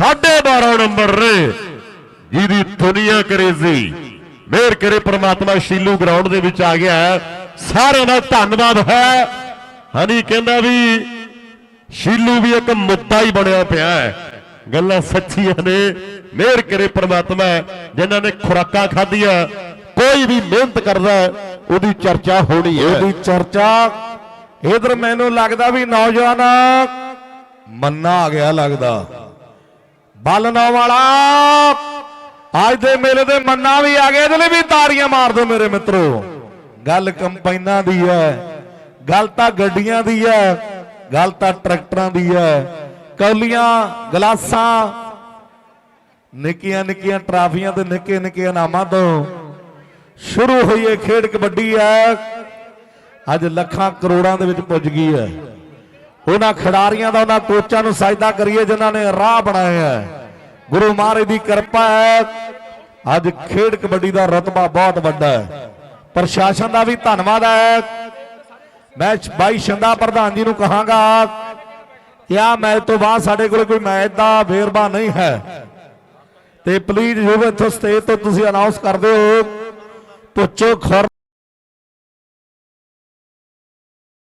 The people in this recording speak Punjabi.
12.5 ਨੰਬਰ ਰੇ। ਜਿਹਦੀ ਦੁਨੀਆ ਕਰੇਜ਼ੀ। ਮੇਰ ਕਰੇ ਪ੍ਰਮਾਤਮਾ ਸ਼ੀਲੂ ਗਰਾਊਂਡ ਦੇ ਵਿੱਚ ਆ ਗਿਆ ਸਾਰਿਆਂ ਦਾ ਧੰਨਵਾਦ ਹੈ। ਹਨੀ ਕਹਿੰਦਾ ਵੀ ਸ਼ੀਲੂ ਵੀ ਇੱਕ ਮੁੱਦਾ ਹੀ ਬਣਿਆ ਪਿਆ ਹੈ। ਗੱਲਾਂ ਸੱਚੀਆਂ ਨੇ। ਮਿਹਰ ਕਰੇ ਪ੍ਰਮਾਤਮਾ, ਜਿਨ੍ਹਾਂ ਨੇ ਖੁਰਾਕਾਂ ਖਾਧੀਆਂ, ਕੋਈ ਵੀ ਮਿਹਨਤ ਕਰਦਾ, ਉਹਦੀ ਚਰਚਾ ਹੋਣੀ ਹੈ। ਉਹਦੀ ਚਰਚਾ, ਇਧਰ ਮੈਨੂੰ ਲੱਗਦਾ ਵੀ ਨੌਜਵਾਨ, ਮੰਨਾ ਆ ਗਿਆ ਲੱਗਦਾ। ਬਲਨੋ ਵਾਲਾ। ਅੱਜ ਦੇ ਮੇਲੇ ਦੇ ਮੰਨਾ ਵੀ ਆ ਗਏ, ਇਹਦੇ ਲਈ ਵੀ ਤਾੜੀਆਂ ਮਾਰ ਦਿਓ ਮੇਰੇ ਮਿੱਤਰੋ। ਗੱਲ ਕੰਪਾਈਨਾਂ ਦੀ ਹੈ ਗੱਲ ਤਾਂ ਗੱਡੀਆਂ ਦੀ ਹੈ ਗੱਲ ਤਾਂ ਟਰੈਕਟਰਾਂ ਦੀ ਹੈ ਕੌਲੀਆਂ, ਗਲਾਸਾਂ, ਨਿੱਕੀਆਂ ਨਿੱਕੀਆਂ ਟਰਾਫੀਆਂ ਤੇ ਨਿੱਕੇ ਨਿੱਕੇ ਇਨਾਮਾਂ ਤੋਂ ਸ਼ੁਰੂ ਹੋਈ ਇਹ ਖੇਡ ਕਬੱਡੀ ਹੈ ਅੱਜ ਲੱਖਾਂ ਕਰੋੜਾਂ ਦੇ ਵਿੱਚ ਪੁੱਜ ਗਈ ਹੈ ਉਹਨਾਂ ਖਿਡਾਰੀਆਂ ਦਾ, ਉਹਨਾਂ ਕੋਚਾਂ ਨੂੰ ਸਜਦਾ ਕਰੀਏ ਜਿਨ੍ਹਾਂ ਨੇ ਰਾਹ ਬਣਾਇਆ ਹੈ। ਗੁਰੂ ਮਹਾਰਾਜ ਦੀ ਕਿਰਪਾ ਹੈ। ਅੱਜ ਖੇਡ ਕਬੱਡੀ ਦਾ ਰਤਬਾ ਬਹੁਤ ਵੱਡਾ ਹੈ। ਪ੍ਰਸ਼ਾਸਨ ਦਾ ਵੀ ਧੰਨਵਾਦ ਹੈ। ਮੈਂ ਬਾਈ ਸ਼ੰਦਾ ਪ੍ਰਧਾਨ ਜੀ ਨੂੰ ਕਹਾਂਗਾ ਕਿ ਆ ਮੈਚ ਤੋਂ ਬਾਅਦ ਸਾਡੇ ਕੋਲ ਕੋਈ ਮੈਚ ਦਾ ਵੇਰਵਾ ਨਹੀਂ ਹੈ। ਤੇ ਪਲੀਜ਼ ਜੋ ਇੱਥੋਂ ਸਟੇਜ ਤੋਂ ਤੁਸੀਂ ਅਨਾਉਂਸ ਕਰਦੇ ਹੋ, ਪੁੱਛੋ ਖੁਰ